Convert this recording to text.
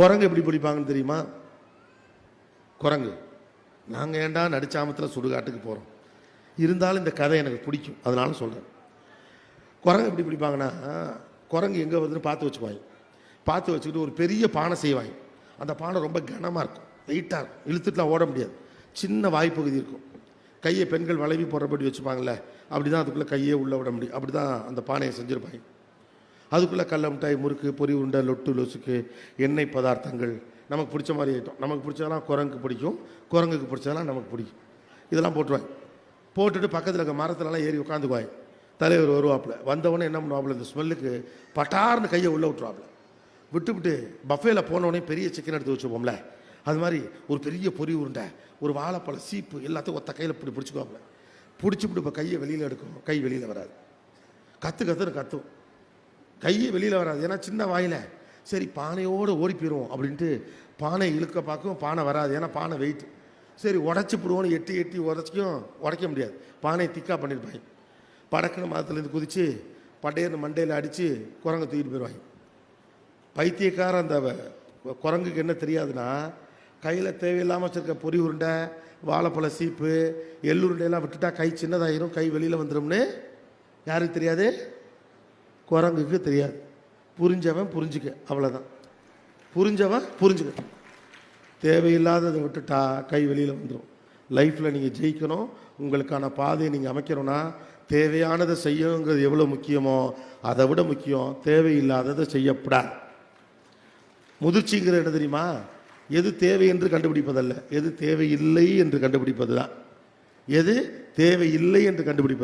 குரங்கு எப்படி பிடிப்பாங்கன்னு தெரியுமா? குரங்கு. நாங்கள் ஏன்டா நடிச்சாமத்தில் சுடுகாட்டுக்கு போகிறோம் இருந்தாலும் இந்த கதை எனக்கு பிடிக்கும். அதனால சொல்கிறேன் குரங்கு எப்படி பிடிப்பாங்கன்னா குரங்கு எங்கே வருதுன்னு பார்த்து வச்சுக்குவாங்க பார்த்து வச்சுக்கிட்டு ஒரு பெரிய பானை செய்வாங்க அந்த பானை ரொம்ப கனமாக இருக்கும். வெயிட்டாக இருக்கும். இழுத்துட்டுலாம் ஓட முடியாது. சின்ன வாய்ப்பகுதி இருக்கும். கையை பெண்கள் வளைவி போடுறபடி வச்சுப்பாங்களே அப்படி தான் அதுக்குள்ளே கையே உள்ளே விட முடியும். அப்படி தான் அந்த பானையை செஞ்சுருப்பாங்க அதுக்குள்ளே கடல மிட்டாய் முறுக்கு பொரி உருண்டை லொட்டு லொசுக்கு எண்ணெய் பதார்த்தங்கள். நமக்கு பிடிச்ச மாதிரி ஐட்டம். நமக்கு பிடிச்சதெல்லாம் குரங்குக்கு பிடிக்கும். குரங்குக்கு பிடிச்சதெல்லாம் நமக்கு பிடிக்கும். இதெல்லாம் போட்டுருவாங்க போட்டுட்டு பக்கத்தில் இருக்க மரத்துலலாம் ஏறி உட்காந்துக்குவாங்க தலைவர் வருவாப்புல. வந்தவொடனே என்ன பண்ணுவாப்புல? இந்த ஸ்மெல்லுக்கு பட்டார்னு கையை உள்ளே விட்டுருவாப்புல. விட்டுவிட்டு பஃபேல போனவொடனே பெரிய சிக்கன் எடுத்து வச்சுப்போம்ல. அது மாதிரி ஒரு பெரிய பொரி உருண்டை ஒரு வாழைப்பழ சீப்பு எல்லாத்தையும் ஒத்த கையில் இப்படி பிடிச்சிக்குவாப்புல. பிடிச்சிவிட்டு இப்போ கையை வெளியில் எடுக்கும். கை வெளியில் வராது. கற்று கத்துன்னு கத்தும். கையே வெளியில் வராது. ஏன்னா சின்ன வாயில். சரி பானையோடு ஓடி போயிடுவோம் அப்படின்ட்டு பானை இழுக்க பார்க்கும் பானை வராது. ஏன்னா பானை வெயிட் சரி உடச்சி போடுவோன்னு எட்டி எட்டி உடச்சிக்கும் உடைக்க முடியாது. பானையை திக்காக பண்ணியிருப்பாங்க படக்குன்னு மரத்துலேருந்து குதித்து படையர்னு மண்டையில் அடித்து குரங்கை தூக்கிட்டு போயிடுவாங்க பைத்தியக்கார அந்த வ- குரங்குக்கு என்ன தெரியாதுன்னா கையில் தேவையில்லாமல் வச்சுருக்க பொரி உருண்டை வாழைப்பழ சீப்பு எள்ளுருண்டையெல்லாம் விட்டுட்டா கை சின்னதாயிரும் கை வெளியில் வந்துடும்னு யாருக்கு தெரியாது? குரங்குக்கு தெரியாது. புரிஞ்சவன் புரிஞ்சுக்க அவ்வளோதான் புரிஞ்சவன் புரிஞ்சுக்க. தேவையில்லாததை விட்டுட்டா கை வெளியில் வந்துடும் லைஃப்பில் நீங்கள் ஜெயிக்கணும் உங்களுக்கான பாதையை நீங்கள் அமைக்கணும்னா தேவையானதை செய்யணுங்கிறது எவ்வளோ முக்கியமோ அதை விட முக்கியம் தேவையில்லாததை செய்யப்படாது. முதிர்ச்சிங்கிற என்ன தெரியுமா? எது தேவை என்று கண்டுபிடிப்பதல்ல. எது தேவையில்லை என்று கண்டுபிடிப்பது தான் எது தேவையில்லை என்று கண்டுபிடிப்பது